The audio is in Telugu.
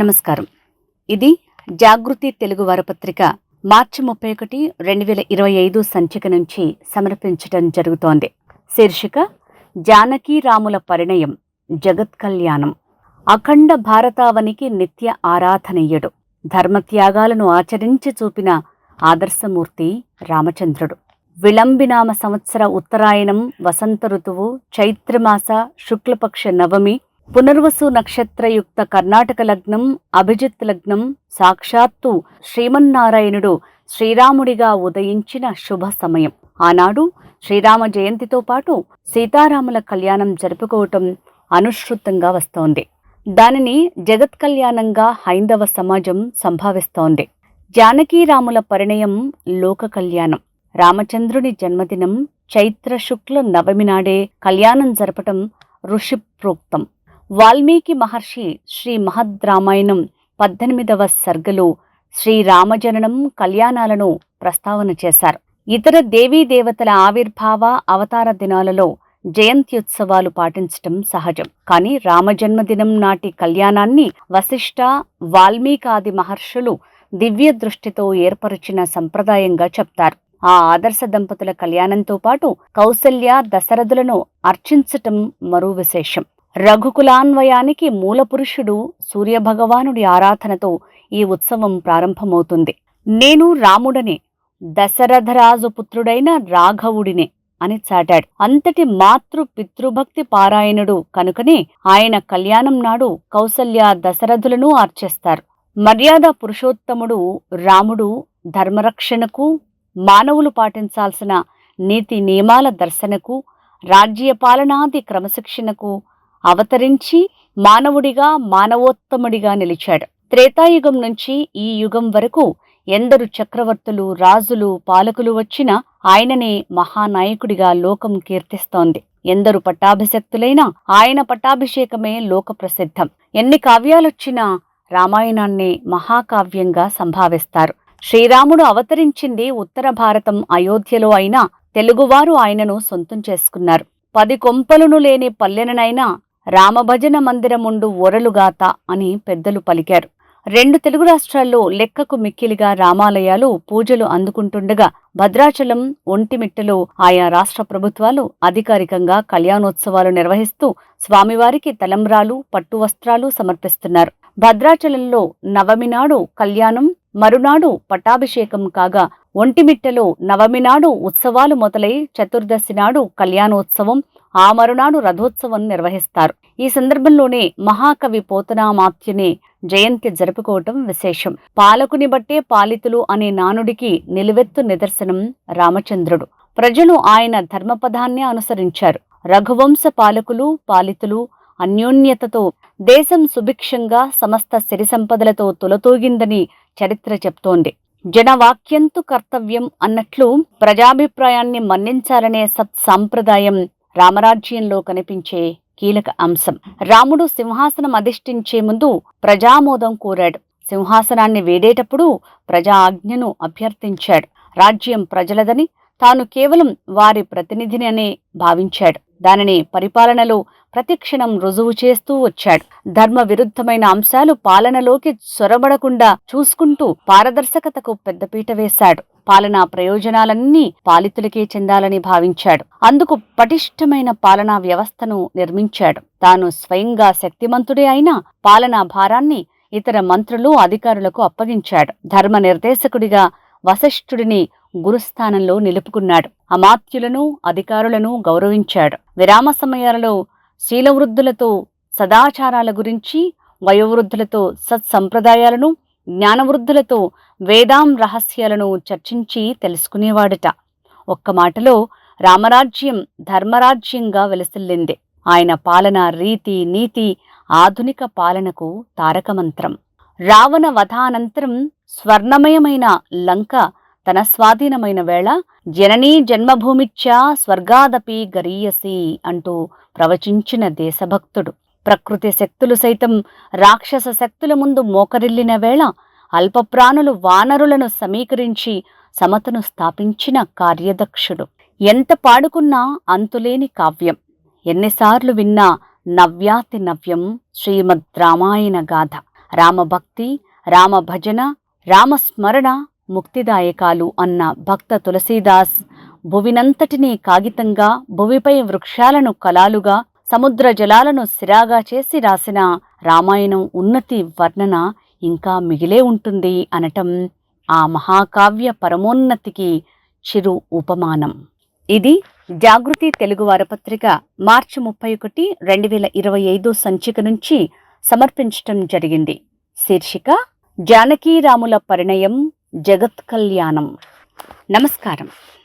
నమస్కారం. ఇది జాగృతి తెలుగు వారపత్రిక మార్చి ముప్పై ఒకటి రెండు వేల ఇరవై ఐదు సంచిక నుంచి సమర్పించడం జరుగుతోంది. శీర్షిక జానకీరాముల పరిణయం జగత్ కళ్యాణం. అఖండ భారతావనికి నిత్య ఆరాధనీయుడు. ధర్మత్యాగాలను ఆచరించి చూపిన ఆదర్శమూర్తి రామచంద్రుడు. విళంబినామ సంవత్సర ఉత్తరాయణం వసంత ఋతువు చైత్రమాస శుక్లపక్ష నవమి పునర్వసు నక్షత్రయుక్త కర్ణాటక లగ్నం అభిజిత్ లగ్నం సాక్షాత్తు శ్రీమన్నారాయణుడు శ్రీరాముడిగా ఉదయించిన శుభ సమయం. ఆనాడు శ్రీరామ జయంతితో పాటు సీతారాముల కళ్యాణం జరుపుకోవటం అనుసృతంగా వస్తోంది. దానిని జగత్ కళ్యాణంగా హైందవ సమాజం సంభావిస్తోంది. జానకీరాముల పరిణయం లోక కళ్యాణం రామచంద్రుని జన్మదినం చైత్ర శుక్ల నవమి నాడే కళ్యాణం జరపటం ఋషి ప్రోక్తం వాల్మీకి మహర్షి శ్రీ మహద్రామాయణం పద్దెనిమిదవ సర్గలో శ్రీరామజననం కళ్యాణాలను ప్రస్తావన చేశారు. ఇతర దేవీ దేవతల ఆవిర్భావ అవతార దినాలలో జయంత్యుత్సవాలు పాటించటం సహజం. కానీ రామజన్మదినం నాటి కళ్యాణాన్ని వశిష్ఠ వాల్మీకాది మహర్షులు దివ్య దృష్టితో ఏర్పరిచిన సంప్రదాయంగా చెప్తారు. ఆ ఆదర్శ దంపతుల కళ్యాణంతో పాటు కౌసల్య దశరథులను అర్చించటం మరో విశేషం. రఘుకులాన్వయానికి మూలపురుషుడు సూర్యభగవానుడి ఆరాధనతో ఈ ఉత్సవం ప్రారంభమవుతుంది. నేను రాముడనే దశరథరాజు పుత్రుడైన రాఘవుడినే అని చాటాడు. అంతటి మాతృ పితృభక్తి పారాయణుడు కనుకనే ఆయన కళ్యాణం నాడు కౌసల్య దశరథులను ఆర్చేస్తారు. మర్యాద పురుషోత్తముడు రాముడు ధర్మరక్షణకు మానవులు పాటించాల్సిన నీతి నియమాల దర్శనకు రాజ్యపాలనాది క్రమశిక్షణకు అవతరించి మానవుడిగా మానవోత్తముడిగా నిలిచాడు. త్రేతాయుగం నుంచి ఈ యుగం వరకు ఎందరు చక్రవర్తులు రాజులు పాలకులు వచ్చినా ఆయననే మహానాయకుడిగా లోకం కీర్తిస్తోంది. ఎందరు పట్టాభిషక్తులైనా ఆయన పట్టాభిషేకమే లోక ప్రసిద్ధం. ఎన్ని కావ్యాలొచ్చినా రామాయణాన్ని మహాకావ్యంగా సంభావిస్తారు. శ్రీరాముడు అవతరించింది ఉత్తర భారతం అయోధ్యలో అయినా తెలుగువారు ఆయనను సొంతం చేసుకున్నారు. పది కొంపలను లేని పల్లెననైనా రామభజన మందిరముండు ఒరలుగాత అని పెద్దలు పలికారు. రెండు తెలుగు రాష్ట్రాల్లో లెక్కకు మిక్కిలిగా రామాలయాలు పూజలు అందుకుంటుండగా భద్రాచలం ఒంటిమిట్టలో ఆయా రాష్ట్ర ప్రభుత్వాలు అధికారికంగా కళ్యాణోత్సవాలు నిర్వహిస్తూ స్వామివారికి తలంబ్రాలు పట్టు వస్త్రాలు సమర్పిస్తున్నారు. భద్రాచలంలో నవమి నాడు కళ్యాణం మరునాడు పట్టాభిషేకం కాగా ఒంటిమిట్టెలో నవమి నాడు ఉత్సవాలు మొదలై చతుర్దశి నాడు కళ్యాణోత్సవం ఆ మరునాడు రథోత్సవం నిర్వహిస్తారు. ఈ సందర్భంలోనే మహాకవి పోతనామాత్యుని జయంతి జరుపుకోవటం విశేషం. పాలకుని బట్టే పాలితులు అనే నానుడికి నిలువెత్తు నిదర్శనం రామచంద్రుడు. ప్రజలు ఆయన ధర్మపదాన్ని అనుసరించారు. రఘువంశ పాలకులు పాలితులు అన్యోన్యతతో దేశం సుభిక్షంగా సమస్త సిరి సంపదలతో తులతూగిందని చరిత్ర చెప్తోంది. జనవాక్యంతు కర్తవ్యం అన్నట్లు ప్రజాభిప్రాయాన్ని మన్నించాలనే సత్సాంప్రదాయం రామరాజ్యంలో కనిపించే కీలక అంశం. రాముడు సింహాసనం అధిష్ఠించే ముందు ప్రజామోదం కోరాడు. సింహాసనాన్ని వేడేటప్పుడు ప్రజా ఆజ్ఞను అభ్యర్థించాడు. రాజ్యం ప్రజలదని తాను కేవలం వారి ప్రతినిధిని భావించాడు. దానిని పరిపాలనలో ప్రతిక్షణం రుజువు చేస్తూ వచ్చాడు. ధర్మ విరుద్ధమైన అంశాలు పాలనలోకి చొరబడకుండా చూసుకుంటూ పారదర్శకతకు పెద్దపీట వేశాడు. పాలనా ప్రయోజనాలన్నీ పాలితులకే చెందాలని భావించాడు. అందుకు పటిష్టమైన పాలనా వ్యవస్థను నిర్మించాడు. తాను స్వయంగా శక్తిమంతుడే అయినా పాలనా భారాన్ని ఇతర మంత్రులు అధికారులకు అప్పగించాడు. ధర్మ నిర్దేశకుడిగా వశిష్ఠుడిని గురుస్థానంలో నిలుపుకున్నాడు. అమాత్యులను అధికారులను గౌరవించాడు. విరామ సమయాలలో శీలవృద్ధులతో సదాచారాల గురించి వయోవృద్ధులతో సత్సంప్రదాయాలను జ్ఞానవృద్ధులతో వేదాం రహస్యాలను చర్చించి తెలుసుకునేవాడట. ఒక్క మాటలో రామరాజ్యం ధర్మరాజ్యంగా వెలసిల్లింది. ఆయన పాలన రీతి నీతి ఆధునిక పాలనకు తారకమంత్రం. రావణ వధానంతరం స్వర్ణమయమైన లంక తన స్వాధీనమైన వేళ జననీ జన్మభూమిచ్చా స్వర్గాదపి గరీయసి అంటూ ప్రవచించిన దేశభక్తుడు. ప్రకృతి శక్తులు సైతం రాక్షస శక్తుల ముందు మోకరిల్లిన వేళ అల్పప్రాణులు వానరులను సమీకరించి సమతను స్థాపించిన కార్యదక్షుడు. ఎంత పాడుకున్నా అంతులేని కావ్యం. ఎన్నిసార్లు విన్నా నవ్యాతి నవ్యం శ్రీమద్ రామాయణ గాథ. రామభక్తి రామభజన రామస్మరణ ముక్తిదాయకాలు అన్న భక్త తులసీదాస్ భువినంతటినీ కాగితంగా భువిపై వృక్షాలను కలాలుగా సముద్ర జలాలను సిరాగా చేసి రాసిన రామాయణం ఉన్నతి వర్ణన ఇంకా మిగిలే ఉంటుంది అనటం ఆ మహాకావ్య పరమోన్నతికి చిరు ఉపమానం. ఇది జాగృతి తెలుగు వారపత్రిక మార్చి ముప్పై ఒకటి రెండు వేల ఇరవై ఐదు సంచిక నుంచి సమర్పించటం జరిగింది. శీర్షిక జానకీరాముల పరిణయం జగత్ కళ్యాణం. నమస్కారం.